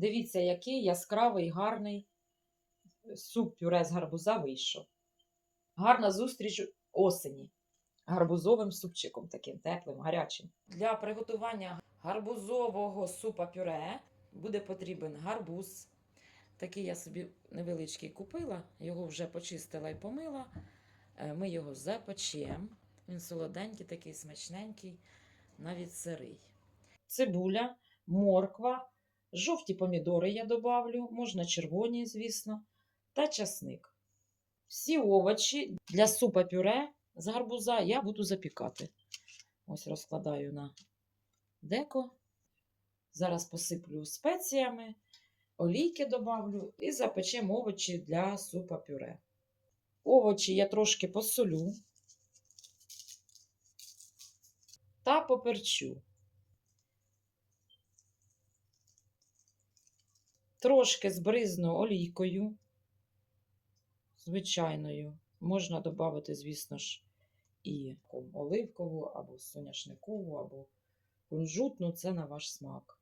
Дивіться, який яскравий, гарний суп пюре з гарбуза вийшов. Гарна зустріч осені. Гарбузовим супчиком, таким теплим, гарячим. Для приготування гарбузового супа пюре буде потрібен гарбуз. Такий я собі невеличкий купила, його вже почистила і помила. Е, Ми його запечемо. Він солоденький, такий смачненький, навіть сирий. Цибуля, морква, жовті помідори я добавлю, можна червоні, звісно, та часник. Всі овочі для супа пюре з гарбуза я буду запікати. Ось розкладаю на деко. Зараз посиплю спеціями, олійки добавлю і запечемо овочі для супа пюре. Овочі я трошки посолю та поперчу. Трошки збризну олійкою, звичайною. Можна додати, звісно ж, і оливкову, або соняшникову, або кунжутну, це на ваш смак.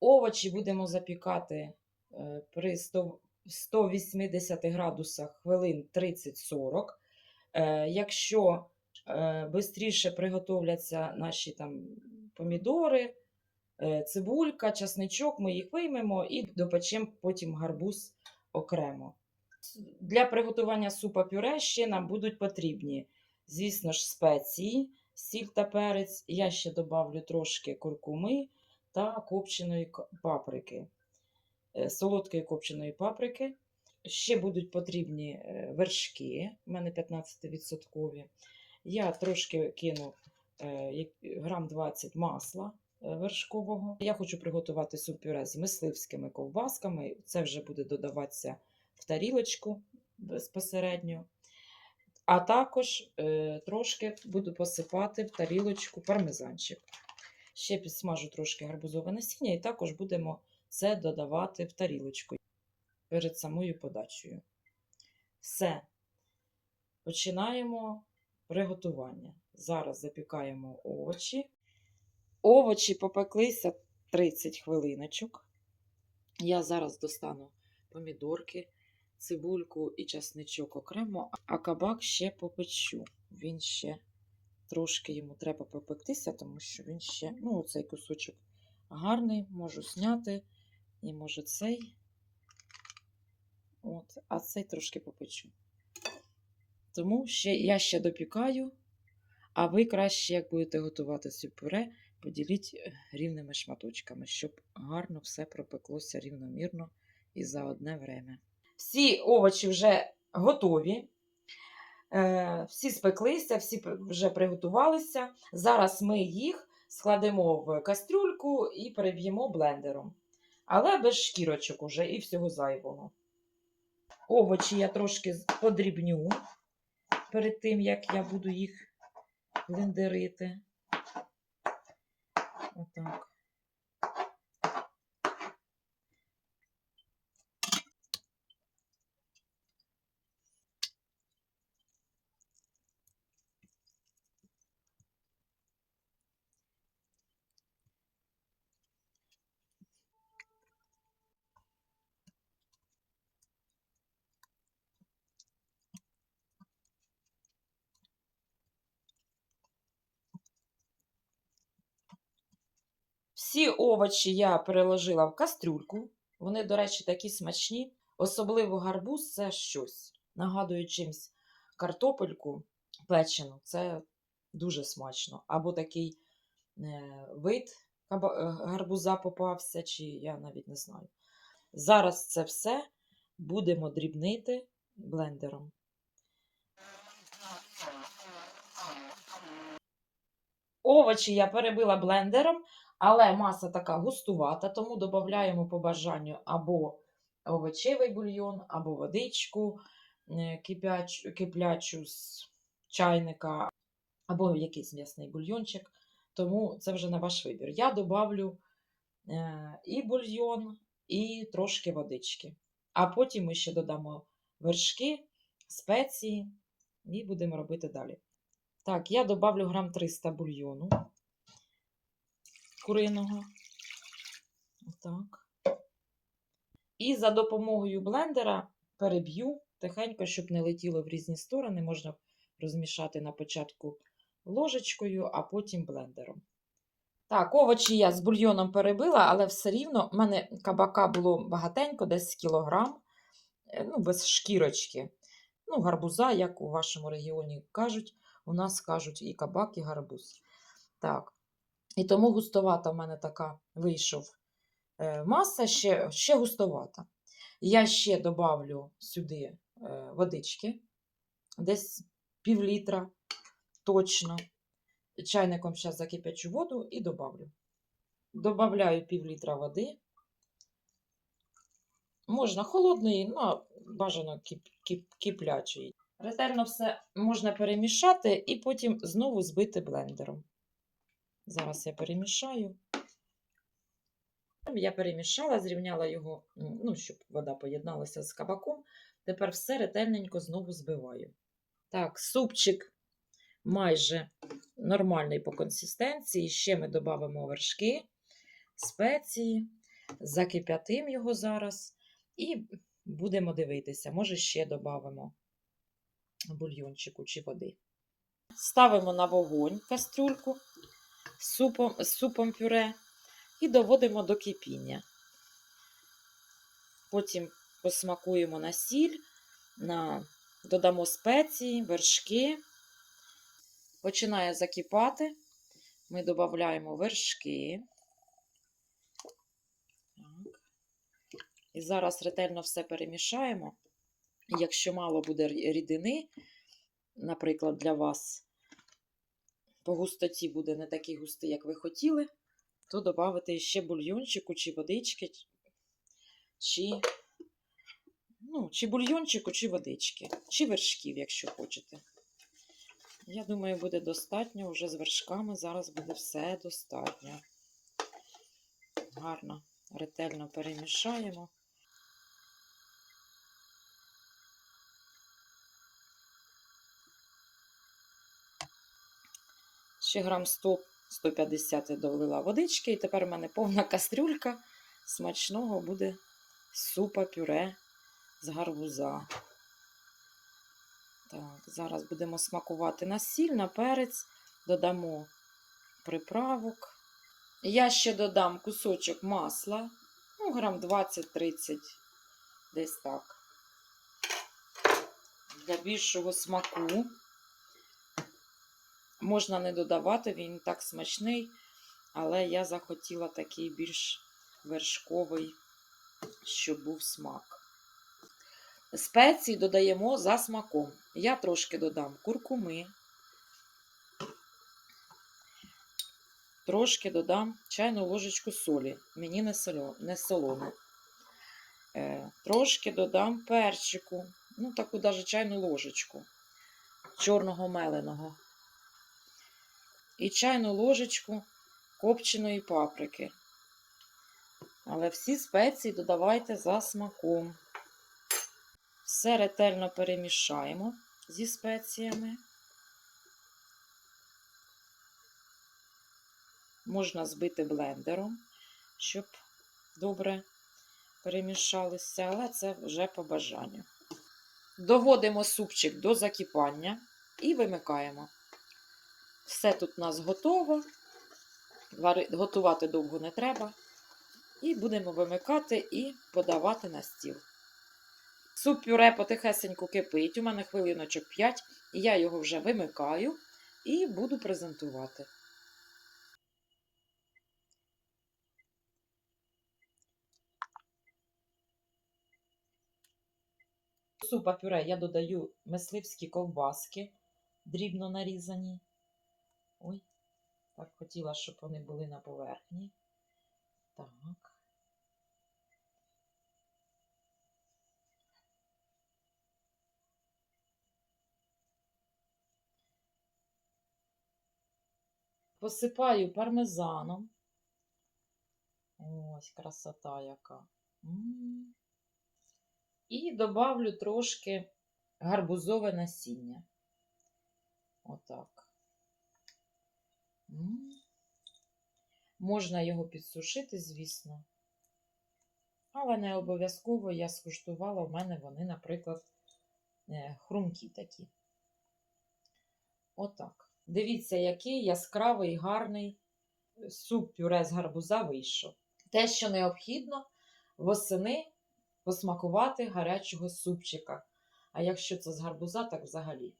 Овочі будемо запікати е, при 180 градусах хвилин 30-40. Е, Якщо швидше приготовляться наші там помідори, е, цибулька, часничок, ми їх виймемо і допечемо потім гарбуз окремо. Для приготування супа пюре ще нам будуть потрібні, звісно ж, спеції, сіль та перець. Я ще добавлю трошки куркуми та копченої паприки, е, солодкої копченої паприки. Ще будуть потрібні е, вершки, у мене 15%. Я трошки кину е, грам 20 масла е, вершкового. Я хочу приготувати суп-пюре з мисливськими ковбасками. Це вже буде додаватися в тарілочку безпосередньо. А також е, трошки буду посипати в тарілочку пармезанчик. Ще підсмажу трошки гарбузове насіння, і також будемо це додавати в тарілочку перед самою подачею. Все. Починаємо приготування. Зараз запікаємо овочі. Овочі попеклися 30 хвилиночок. Я зараз достану помідорки, цибульку і часничок окремо, а кабак ще попечу. Він ще трошки йому треба попектися, тому що він ще, ну, цей кусочок гарний, можу зняти. І може цей. От, а цей трошки попечу. Тому ще, я ще допікаю, а ви краще, як будете готувати це пюре, поділіть е, рівними шматочками, щоб гарно все пропеклося рівномірно і за одне время. Всі овочі вже готові. Е, Всі спеклися, всі вже приготувалися. Зараз ми їх складемо в кастрюльку і переб'ємо блендером. Але без шкірочок уже і всього зайвого. Овочі я трошки подрібню перед тим, як я буду їх блендерити. Отак. Всі овочі я переложила в кастрюльку. Вони, до речі, такі смачні. Особливо гарбуз це щось. Нагадує чимсь картопельку печену. Це дуже смачно. Або такий е, вид е, гарбуза попався, чи я навіть не знаю. Зараз це все будемо дрібнити блендером. Овочі я перебила блендером, але маса така густувата, тому додаємо по бажанню або овочевий бульйон, або водичку е, кипяч, киплячу з чайника, або якийсь м'ясний бульйончик. Тому це вже на ваш вибір. Я добавлю е, і бульйон, і трошки водички. А потім ми ще додамо вершки, спеції і будемо робити далі. Так, я добавлю грам 300 бульйону куриного. Отак. І за допомогою блендера переб'ю тихенько, щоб не летіло в різні сторони. Можна розмішати на початку ложечкою, а потім блендером. Так, овочі я з бульйоном перебила, але все рівно в мене кабака було багатенько, десь кілограм, е, ну, без шкірочки. Ну, гарбуза, як у вашому регіоні кажуть, у нас кажуть і кабак, і гарбуз. Так. І тому густовата в мене така вийшов е, маса, ще, ще густовата. Я ще добавлю сюди е, водички, десь пів літра точно. Чайником зараз закипячу воду і добавлю. Добавляю пів літра води. Можна холодної, ну, бажано кип, кип, киплячої. Ретельно все можна перемішати і потім знову збити блендером. Зараз я перемішаю. Я перемішала, зрівняла його, ну, щоб вода поєдналася з кабаком. Тепер все ретельненько знову збиваю. Так, супчик майже нормальний по консистенції. Ще ми додамо вершки, спеції, закип'ятим його зараз і будемо дивитися. Може, ще додамо бульйончику чи води. Ставимо на вогонь кастрюльку супом, з супом пюре і доводимо до кипіння. Потім посмакуємо на сіль, на... додамо спеції, вершки. Починає закипати. Ми додаємо вершки. Так. І зараз ретельно все перемішаємо. Якщо мало буде рідини, наприклад, для вас по густоті буде не такий густий, як ви хотіли, то додати ще бульйончику, чи водички, чи, ну, чи бульйончику, чи водички, чи вершків, якщо хочете. Я думаю, буде достатньо вже з вершками. Зараз буде все достатньо. Гарно, ретельно перемішаємо. Ще грам 100-150 я долила водички, і тепер у мене повна кастрюлька смачного буде супа пюре з гарбуза. Так, зараз будемо смакувати на сіль, на перець, додамо приправок. Я ще додам кусочок масла, ну, грам 20-30, десь так. Для більшого смаку. Можна не додавати, він так смачний, але я захотіла такий більш вершковий, щоб був смак. Спеції додаємо за смаком. Я трошки додам куркуми, трошки додам чайну ложечку солі, мені не, соло, солоне. Е, трошки додам перчику, ну таку навіть чайну ложечку чорного меленого. І чайну ложечку копченої паприки. Але всі спеції додавайте за смаком. Все ретельно перемішаємо зі спеціями. Можна збити блендером, щоб добре перемішалися, але це вже по бажанню. Доводимо супчик до закипання і вимикаємо. Все тут у нас готово. Готувати довго не треба. І будемо вимикати і подавати на стіл. Суп пюре потихесенько кипить. У мене хвилиночок 5, і я його вже вимикаю і буду презентувати. До супа пюре я додаю мисливські ковбаски, дрібно нарізані. Ой, так хотіла, щоб вони були на поверхні. Так. Посипаю пармезаном. Ось красота яка. І добавлю трошки гарбузове насіння. Отак. Можна його підсушити, звісно. Але не обов'язково я скуштувала, у мене вони, наприклад, е, хрумкі такі. Отак. Дивіться, який яскравий, гарний суп пюре з гарбуза вийшов. Те, що необхідно восени посмакувати гарячого супчика. А якщо це з гарбуза, так взагалі.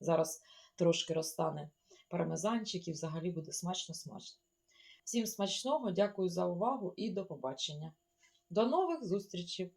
Зараз трошки розтане пармезанчик і взагалі буде смачно-смачно. Всім смачного, дякую за увагу і до побачення. До нових зустрічей!